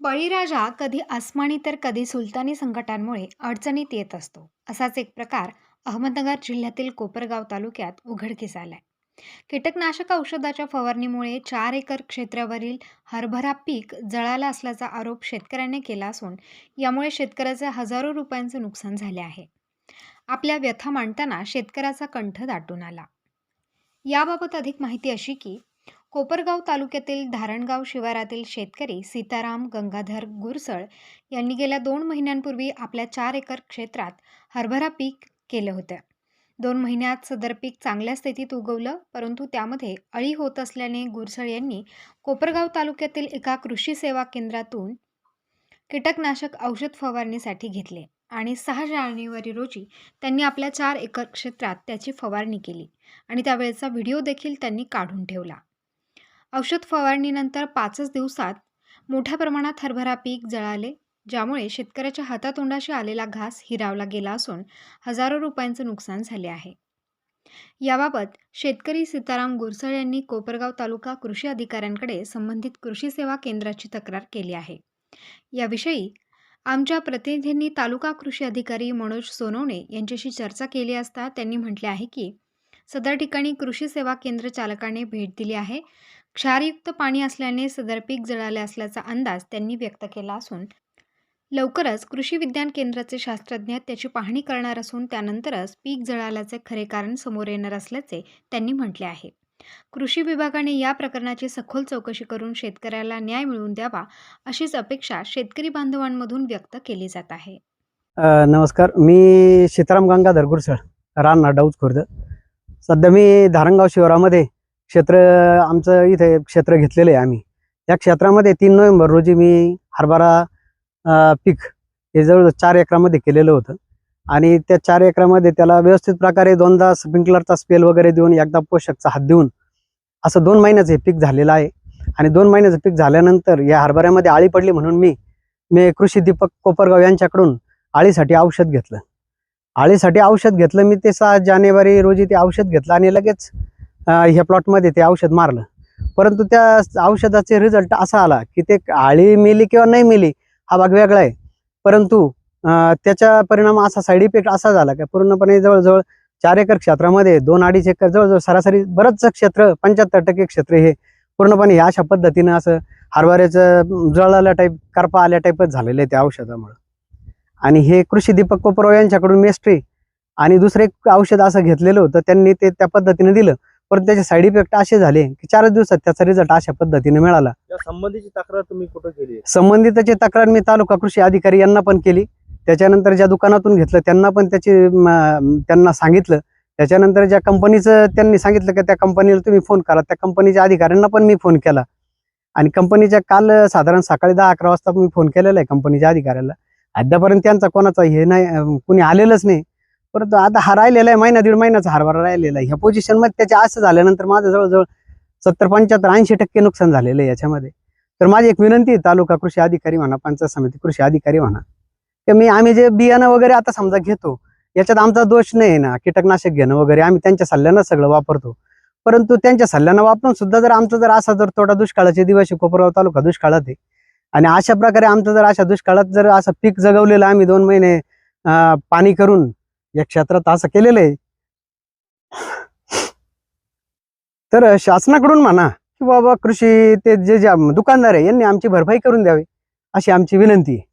बळीराजा कधी आसमानी तर कधी सुलतानी संकटांमुळे अडचणीत येत असतो. असाच एक प्रकार अहमदनगर जिल्ह्यातील कोपरगाव तालुक्यात उघडकीस आलाय. कीटकनाशक औषधाच्या फवारणीमुळे चार एकर क्षेत्रावरील हरभरा पीक जळाला असल्याचा आरोप शेतकऱ्यांनी केला असून यामुळे शेतकऱ्याचे हजारो रुपयांचे नुकसान झाले आहे. आपल्या व्यथा मांडताना शेतकऱ्याचा कंठ दाटून आला. याबाबत अधिक माहिती अशी की कोपरगाव तालुक्यातील धारणगाव शिवारातील शेतकरी सीताराम गंगाधर गुरसळ यांनी गेल्या दोन महिन्यांपूर्वी आपल्या चार एकर क्षेत्रात हरभरा पीक केलं होतं. दोन महिन्यात सदर पीक चांगल्या स्थितीत उगवलं परंतु त्यामध्ये अळी होत असल्याने गुरसळ यांनी कोपरगाव तालुक्यातील एका कृषी सेवा केंद्रातून कीटकनाशक औषध फवारणीसाठी घेतले आणि सहा जानेवारी रोजी त्यांनी आपल्या चार एकर क्षेत्रात त्याची फवारणी केली आणि त्यावेळेचा व्हिडिओ देखील त्यांनी काढून ठेवला. औषध फवारणीनंतर पाचच दिवसात मोठ्या प्रमाणात हरभरा पीक जळाले ज्यामुळे शेतकऱ्याच्या हातातोंडाशी आलेला घास हिरावला गेला असून हजारो रुपयांचं नुकसान झाले आहे. याबाबत शेतकरी सीताराम गुरसळ यांनी कोपरगाव तालुका कृषी अधिकाऱ्यांकडे संबंधित कृषी सेवा केंद्राची तक्रार केली आहे. याविषयी आमच्या प्रतिनिधींनी तालुका कृषी अधिकारी मनोज सोनवणे यांच्याशी चर्चा केली असता त्यांनी म्हटले आहे की सदर ठिकाणी कृषी सेवा केंद्र चालकाने भेट दिली आहे. क्षारयुक्त पाणी असल्याने सदर पीक जळाले असल्याचा अंदाज त्यांनी व्यक्त केला असून लवकरच कृषी विज्ञान केंद्राचे शास्त्रज्ञ त्याची पाहणी करणार असून त्यानंतरच पीक जळाल्याचे खरे कारण समोर येणार असल्याचे त्यांनी म्हटले आहे. कृषी विभागाने या प्रकरणाची सखोल चौकशी करून शेतकऱ्याला न्याय मिळवून द्यावा अशीच अपेक्षा शेतकरी बांधवांमधून व्यक्त केली जात आहे. नमस्कार. मी सीताराम गंगाधर गुरसळ रान डाऊज खुर्द सध्या मी धारणगाव शिवारामध्ये क्षेत्र आमचं इथे क्षेत्र घेतलेलं आहे आम्ही. या क्षेत्रामध्ये तीन नोव्हेंबर रोजी मी हरभरा पीक हे जवळजवळ चार एकरामध्ये केलेलं होतं. आणि त्या चार एकरामध्ये त्याला व्यवस्थित प्रकारे दोनदा स्प्रिंकलरचा स्पेल वगैरे देऊन एकदा पोषकचा हात देऊन असं दोन महिन्याचं हे पीक झालेलं आहे. आणि दोन महिन्याचं पीक झाल्यानंतर या हरभऱ्यामध्ये आळी पडली म्हणून मी मी कृषी दीपक कोपरगाव यांच्याकडून आळीसाठी औषध घेतलं. आळीसाठी औषध घेतलं मी ते सहा जानेवारी रोजी ते औषध घेतलं आणि लगेच ह्या प्लॉटमध्ये ते औषध मारलं. परंतु त्या औषधाचे रिझल्ट असा आला की ते आळी मेली किंवा नाही मेली हा भाग वेगळा आहे. परंतु त्याचा परिणाम असा साईड इफेक्ट असा झाला की पूर्णपणे जवळजवळ चार एकर क्षेत्रामध्ये दोन अडीच एकर जवळजवळ सरासरी बरंचसं क्षेत्र पंच्याहत्तर टक्के क्षेत्र हे पूर्णपणे ह्या अशा पद्धतीनं असं हरभऱ्याचं जळाल्या टाईप करपा आल्या टाईपच झालेलं आहे त्या औषधामुळं. आणि हे कृषी दीपक कोपराव यांच्याकडून मेस्ट्री आणि दुसरं एक औषध असं घेतलेलं होतं त्यांनी ते त्या पद्धतीने दिलं. पण त्याचे साईड इफेक्ट असे झाले की चारच दिवसात त्याचा रिझल्ट अशा पद्धतीने मिळाला. संबंधीची तक्रार तुम्ही कुठं केली? संबंधितची तक्रार मी तालुका कृषी अधिकारी यांना पण केली. त्याच्यानंतर ज्या दुकानातून घेतलं त्यांना पण त्याची त्यांना सांगितलं. त्याच्यानंतर ज्या कंपनीचं त्यांनी सांगितलं की त्या कंपनीला तुम्ही फोन करा. त्या कंपनीच्या अधिकाऱ्यांना पण मी फोन केला. आणि कंपनीच्या काल साधारण सकाळी दहा अकरा वाजता मी फोन केलेला आहे कंपनीच्या अधिकाऱ्याला. अद्यापर्यंत त्यांचा कोणाचा हे नाही कुणी आलेलंच नाही. परंतु आता हा राहिलेला आहे महिना दीड महिन्याचा हरभरा राहिलेला आहे. ह्या पोझिशनमध्ये त्याच्या असं झाल्यानंतर माझं जवळजवळ सत्तर पंच्याहत्तर ऐंशी टक्के नुकसान झालेलं आहे याच्यामध्ये. तर माझी एक विनंती आहे तालुका कृषी अधिकारी म्हणा पंचायत समिती कृषी अधिकारी म्हणा की मी आम्ही जे बियाणं वगैरे आता समजा घेतो याच्यात आमचा दोष नाही ना कीटकनाशक घेणं वगैरे आम्ही त्यांच्या सल्ल्यानं सगळं वापरतो. परंतु त्यांच्या सल्ल्यानं वापरून सुद्धा जर आमचं जर असा जर तोडा दुष्काळाचे दिवस कोपरगाव तालुका दुष्काळात आहे आणि अशा प्रकारे आमचं जर अशा दुष्काळात जर असं पीक जगवलेलं आम्ही दोन महिने पाणी करून या क्षेत्रात असं केलेलं आहे. तर शासनाकडून म्हणा की बाबा कृषी ते जे जे दुकानदार आहे यांनी आमची भरपाई करून द्यावी अशी आमची विनंती आहे.